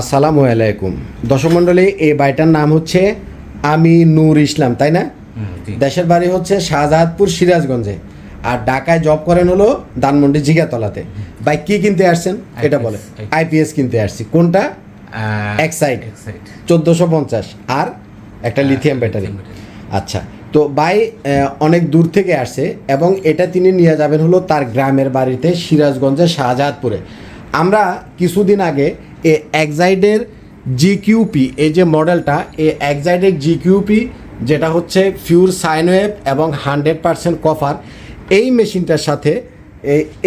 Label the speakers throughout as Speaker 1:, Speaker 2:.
Speaker 1: আসসালামু আলাইকুম। দর্শক মণ্ডলী এই বাড়িটার নাম হচ্ছে আমি নূর ইসলাম তাই না? দেশের বাড়ি হচ্ছে শাহজাহাদপুর সিরাজগঞ্জে। আর ঢাকায় জব করেন হলো ধানমন্ডি জিগাতলাতে। বাইক কি কিনতে আসছেন? এটা বলে আইপিএস কিনতে আসছি। কোনটা।
Speaker 2: এক্সাইট
Speaker 1: চোদ্দোশো পঞ্চাশ। আর একটা লিথিয়াম ব্যাটারি আচ্ছা তো বাই অনেক দূর থেকে আসছে এবং এটা তিনি নিয়ে যাবেন হলো তার গ্রামের বাড়িতে সিরাজগঞ্জের শাহজাহাদপুরে আমরা কিছুদিন আগে এ এক্সাইডের জিকিউপি এই যে মডেলটা এই এক্সাইডের জিকিউপি যেটা হচ্ছে ফিউর সাইনওয়েভ এবং হান্ড্রেড পারসেন্ট কফার এই মেশিনটার সাথে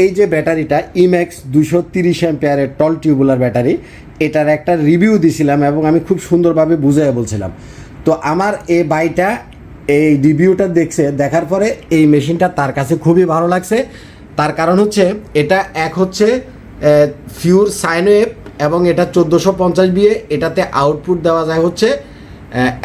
Speaker 1: এই যে ব্যাটারিটা ইম্যাক্স দুশো তিরিশ অ্যাম্পিয়ারের টল টিউবুলার ব্যাটারি, এটার একটা রিভিউ দিছিলাম এবং আমি খুব সুন্দরভাবে বুঝিয়ে বলছিলাম। তো আমার এই বাইটা এই রিভিউটা দেখছে, দেখার পরে এই মেশিনটা তার কাছে খুবই ভালো লাগছে। তার কারণ হচ্ছে, এটা এক হচ্ছে ফিউর সাইনওয়েভ এবং এটা চোদ্দোশো পঞ্চাশ বিয়ে এটাতে আউটপুট দেওয়া যায় হচ্ছে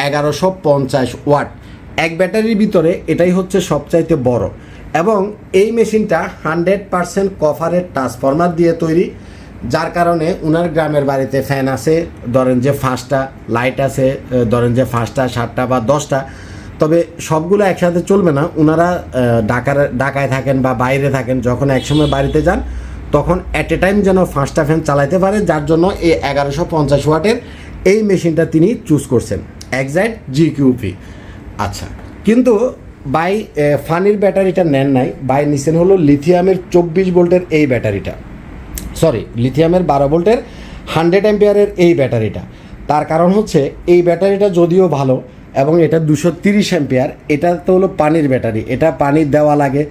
Speaker 1: এগারোশো পঞ্চাশ ওয়াট এক ব্যাটারির ভিতরে এটাই হচ্ছে সবচাইতে বড়। এবং এই মেশিনটা হান্ড্রেড পারসেন্ট কভারের ট্রান্সফরমার দিয়ে তৈরি যার কারণে উনার গ্রামের বাড়িতে ফ্যান আছে ধরেন যে ফাঁসটা লাইট আছে ধরেন যে পাঁচটা সাতটা বা দশটা। তবে সবগুলো একসাথে চলবে না ওনারা আহ, ঢাকার ঢাকায় থাকেন বা বাইরে থাকেন যখন একসময় বাড়িতে যান তখন অ্যাট এ টাইম যেন পাঁচটা ফ্যান চালাইতে পারে, যার জন্য এই এগারোশো পঞ্চাশ ওয়াটের এই মেশিনটা তিনি চুজ করছেন। এক্সাক্ট জিকিউপি আচ্ছা কিন্তু বাই ফানির ব্যাটারিটা নেন নাই বাই নিছেন হলো লিথিয়ামের চব্বিশ ভোল্টের এই ব্যাটারিটা। সরি লিথিয়ামের বারো ভোল্টের হান্ড্রেড অ্যাম্পিয়ারের এই ব্যাটারিটা। তার কারণ হচ্ছে, এই ব্যাটারিটা যদিও ভালো, এবং এটা দুশো তিরিশ অ্যাম্পিয়ার এটা তো হলো পানির ব্যাটারি, এটা পানি দেওয়া লাগে।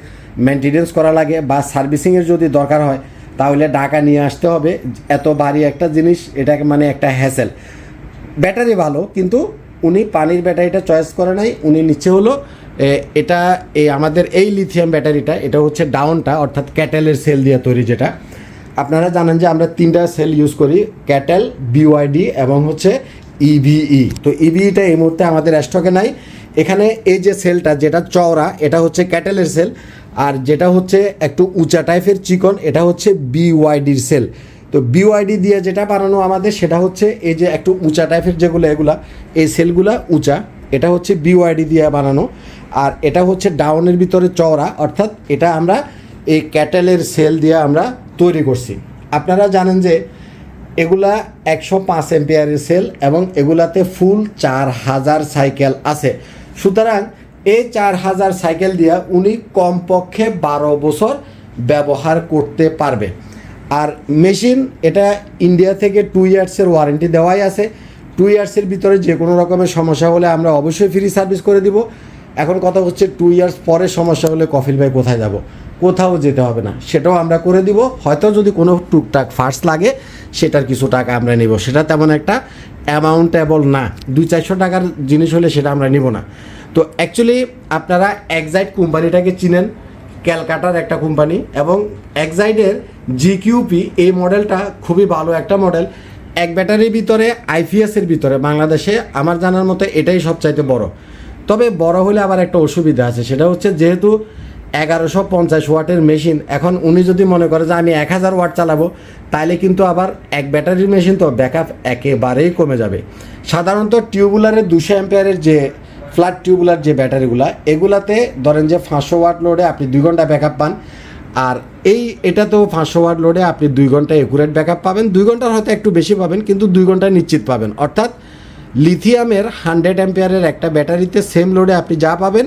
Speaker 1: মেনটেনেন্স করা লাগে বা সার্ভিসিংয়ের যদি দরকার হয়, তাহলে ঢাকা নিয়ে আসতে হবে। এত ভারী একটা জিনিস, এটাকে মানে একটা হ্যাসেল ব্যাটারি ভালো, কিন্তু উনি পানির ব্যাটারিটা চয়েস করে নাই, উনি নিচ্ছে হলো এটা এই আমাদের এই লিথিয়াম ব্যাটারিটা, এটা হচ্ছে ডাউনটা অর্থাৎ ক্যাটেলের সেল দিয়ে তৈরি যেটা। আপনারা জানেন যে আমরা তিনটা সেল ইউজ করি, ক্যাটেল বিওয়াইডি এবং হচ্ছে ইভিই তো ইভিইটা এই মুহূর্তে আমাদের স্টকে নাই। এখানে এই যে সেলটা যেটা চওড়া, এটা হচ্ছে ক্যাটেলের সেল আর যেটা হচ্ছে একটু উঁচা টাইপের চিকন, এটা হচ্ছে বিওয়াইডির সেল তো বিওয়াইডি দিয়ে যেটা বানানো আমাদের, সেটা হচ্ছে এই যে একটু উঁচা টাইপের যেগুলো, এগুলা, এই সেলগুলা উঁচা, এটা হচ্ছে বিওয়াইডি দিয়ে বানানো। আর এটা হচ্ছে ডাউনের ভিতরে চওড়া, অর্থাৎ এটা আমরা এই ক্যাটেলের সেল দিয়ে আমরা তৈরি করছি। আপনারা জানেন যে এগুলা একশো পাঁচ এম্পিয়ারের সেল এবং এগুলাতে ফুল চার হাজার সাইকেল আছে। সুতরাং এই চার হাজার সাইকেল দিয়া উনি কমপক্ষে বারো বছর ব্যবহার করতে পারবে। আর মেশিন এটা ইন্ডিয়া থেকে টু ইয়ার্সের ওয়ারেন্টি দেওয়াই আছে। টু ইয়ার্সের ভিতরে যে কোনো রকমের সমস্যা হলে আমরা অবশ্যই ফ্রি সার্ভিস করে দিব। এখন কথা হচ্ছে টু ইয়ার্স পরে সমস্যা হলে কফিল ভাই কোথায় যাব? কোথাও যেতে হবে না। সেটাও আমরা করে দিব। হয়তো যদি কোনো টুকটাক ফার্স্ট লাগে, সেটার কিছু টাকা আমরা নিব। সেটা তেমন একটা অ্যামাউন্টেবল না। দুই চারশো টাকার জিনিস হলে সেটা আমরা নিব না। তো অ্যাকচুয়ালি আপনারা একজাইট কোম্পানিটাকে চিনেন, ক্যালকাটার একটা কোম্পানি এবং এক্সাইডের জিকিউপি এই মডেলটা খুবই ভালো একটা মডেল এক ব্যাটারির ভিতরে আইপিএসের ভিতরে, বাংলাদেশে আমার জানার মতো এটাই সবচাইতে বড়। তবে বড় হলে আবার একটা অসুবিধা আছে, সেটা হচ্ছে যেহেতু এগারোশো পঞ্চাশ ওয়াটের মেশিন, এখন উনি যদি মনে করে যে আমি এক হাজার ওয়াট চালাবো তাহলে কিন্তু আবার এক ব্যাটারির মেশিন তো ব্যাকআপ একেবারেই কমে যাবে। সাধারণত টিউবুলারের দুশো অ্যাম্পিয়ারের যে ফ্ল্যাট টিউবুলার যে ব্যাটারিগুলা, এগুলাতে ধরেন যে পাঁচশো ওয়াট লোডে আপনি দুই ঘণ্টা ব্যাকআপ পান। আর এই এটা তো পাঁচশো ওয়াট লোডে আপনি দুই ঘণ্টা একুরেট ব্যাকআপ পাবেন। দুই ঘণ্টার হয়তো একটু বেশি পাবেন, কিন্তু দুই ঘণ্টা নিশ্চিত পাবেন। অর্থাৎ লিথিয়ামের হান্ড্রেড অ্যাম্পিয়ারের একটা ব্যাটারিতে সেম লোডে আপনি যা পাবেন,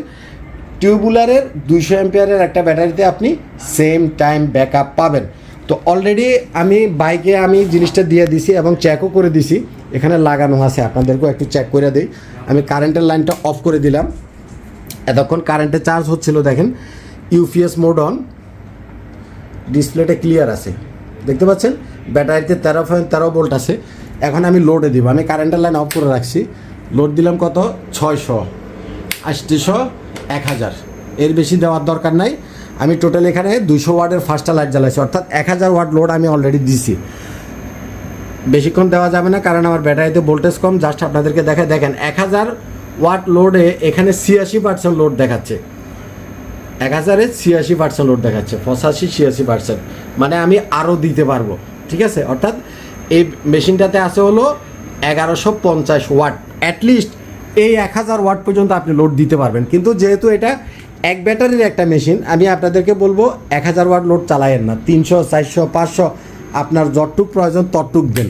Speaker 1: টিউবুলারের দুইশো অ্যাম্পিয়ারের একটা ব্যাটারিতে আপনি সেম টাইম ব্যাকআপ পাবেন। তো অলরেডি আমি বাইকে আমি জিনিসটা দিয়ে দিছি এবং চেকও করে দিছি। এখানে লাগানো আছে, আপনাদেরকেও একটু চেক করে দিই। আমি কারেন্টের লাইনটা অফ করে দিলাম। এতক্ষণ কারেন্টে চার্জ হচ্ছিল, দেখেন। ইউপিএস মোড অন ডিসপ্লেটা ক্লিয়ার আছে। দেখতে পাচ্ছেন? ব্যাটারিতে তেরো পয়েন্ট তেরো ভোল্ট আছে। এখন আমি লোডে দিব। আমি কারেন্টের লাইন অফ করে রাখছি। লোড দিলাম কত? ছয়শো। আটত্রিশশো এক হাজার। এর বেশি দেওয়ার দরকার নাই। আমি টোটাল এখানে দুশো ওয়ার্ডের ফার্স্টটা লাইট জ্বালাইছি, অর্থাৎ এক হাজার ওয়াট লোড আমি অলরেডি দিছি। বেশিক্ষণ দেওয়া যাবে না, কারণ আমার ব্যাটারিতে ভোল্টেজ কম। জাস্ট আপনাদেরকে দেখে দেখেন, এক হাজার ওয়াট লোডে এখানে ছিয়াশি পার্সেন্ট লোড দেখাচ্ছে। এক হাজারে ছিয়াশি পার্সেন্ট লোড দেখাচ্ছে, পঁচাশি, ছিয়াশি পার্সেন্ট মানে আমি আরও দিতে পারব, ঠিক আছে? অর্থাৎ এই মেশিনটাতে আছে হলো এগারোশো পঞ্চাশ ওয়াট। অ্যাটলিস্ট এই এক হাজার ওয়াট পর্যন্ত আপনি লোড দিতে পারবেন। কিন্তু যেহেতু এটা এক ব্যাটারির একটা মেশিন, আমি আপনাদেরকে বলব, এক হাজার ওয়াট লোড চালায়েন না। তিনশো, চারশো, পাঁচশো, আপনার যতটুক প্রয়োজন ততটুক দেন।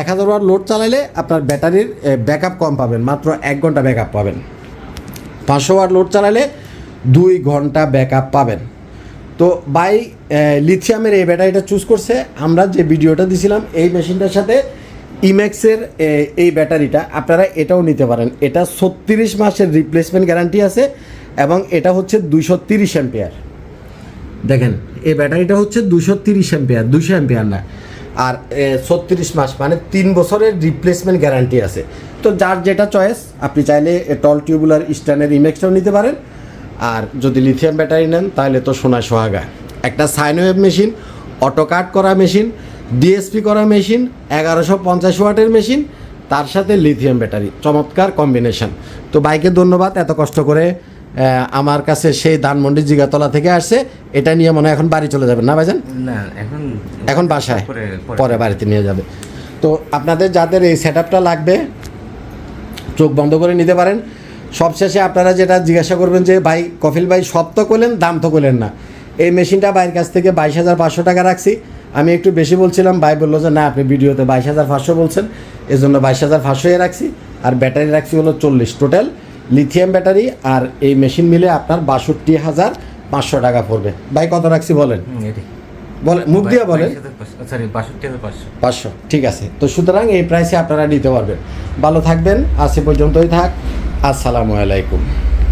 Speaker 1: এক হাজার ওয়াট লোড চালাইলে আপনার ব্যাটারির ব্যাকআপ কম পাবেন, মাত্র এক ঘণ্টা ব্যাকআপ পাবেন। পাঁচশো ওয়াট লোড চালালে দুই ঘণ্টা ব্যাকআপ পাবেন। তো বাই লিথিয়ামের এই ব্যাটারিটা চুজ করছে। আমরা যে ভিডিওটা দিছিলাম, এই মেশিনটার সাথে ইম্যাক্সের এই ব্যাটারিটা আপনারা এটাও নিতে পারেন। এটা ছত্রিশ মাসের রিপ্লেসমেন্ট গ্যারান্টি আছে এবং এটা হচ্ছে দুশো তিরিশ অ্যাম্পিয়ার দেখেন, এই ব্যাটারিটা হচ্ছে দুশো তিরিশ অ্যাম্পিয়ার দুশো অ্যাম্পিয়ার না। আর ছত্রিশ মাস মানে তিন বছরের রিপ্লেসমেন্ট গ্যারান্টি আছে। তো যার যেটা চয়েস আপনি চাইলে টল টিউবুলার স্ট্যান্ডের ইমেক্সটাও নিতে পারেন। আর যদি লিথিয়াম ব্যাটারি নেন, তাহলে তো সোনা সোহাগা। একটা সাইনওয়েভ মেশিন অটো কাট করা মেশিন ডিএসপি করা মেশিন এগারোশো পঞ্চাশ ওয়াটের মেশিন তার সাথে লিথিয়াম ব্যাটারি চমৎকার কম্বিনেশন তো বাইকে ধন্যবাদ এত কষ্ট করে আমার কাছে সেই ধানমন্ডি জিগাতলা থেকে আসছে। এটা নিয়ে মনে হয় এখন বাড়ি চলে যাবেন না ভাইজান?
Speaker 2: না এখন
Speaker 1: এখন বাসায়?
Speaker 2: পরে
Speaker 1: পরে। বাড়িতে নিয়ে যাবে। তো আপনাদের যাদের এই সেট লাগবে চোখ বন্ধ করে নিতে পারেন। সবশেষে আপনারা যেটা জিজ্ঞাসা করবেন যে ভাই কফিল ভাই সব তো করলেন দাম তো করলেন না। এই মেশিনটা ভাইয়ের কাছ থেকে বাইশ হাজার পাঁচশো টাকা রাখছি। আমি একটু বেশি বলছিলাম ভাই বলল যে না আপনি ভিডিওতে বাইশ হাজার পাঁচশো বলছেন এই জন্য বাইশ হাজার পাঁচশোই রাখছি। আর ব্যাটারি রাখছি হলো চল্লিশ টোটাল। লিথিয়াম ব্যাটারি আর এই মেশিন মিলে আপনার বাষট্টি হাজার পাঁচশো টাকা পড়বে। ভাই কত রাখছি বলেন। বলেন মুখ দিয়ে বলেন।
Speaker 2: পাঁচশো
Speaker 1: ঠিক আছে। তো সুতরাং এই প্রাইসে আপনারা নিতে পারবেন। ভালো থাকবেন আজ পর্যন্তই থাক। আসসালামু আলাইকুম।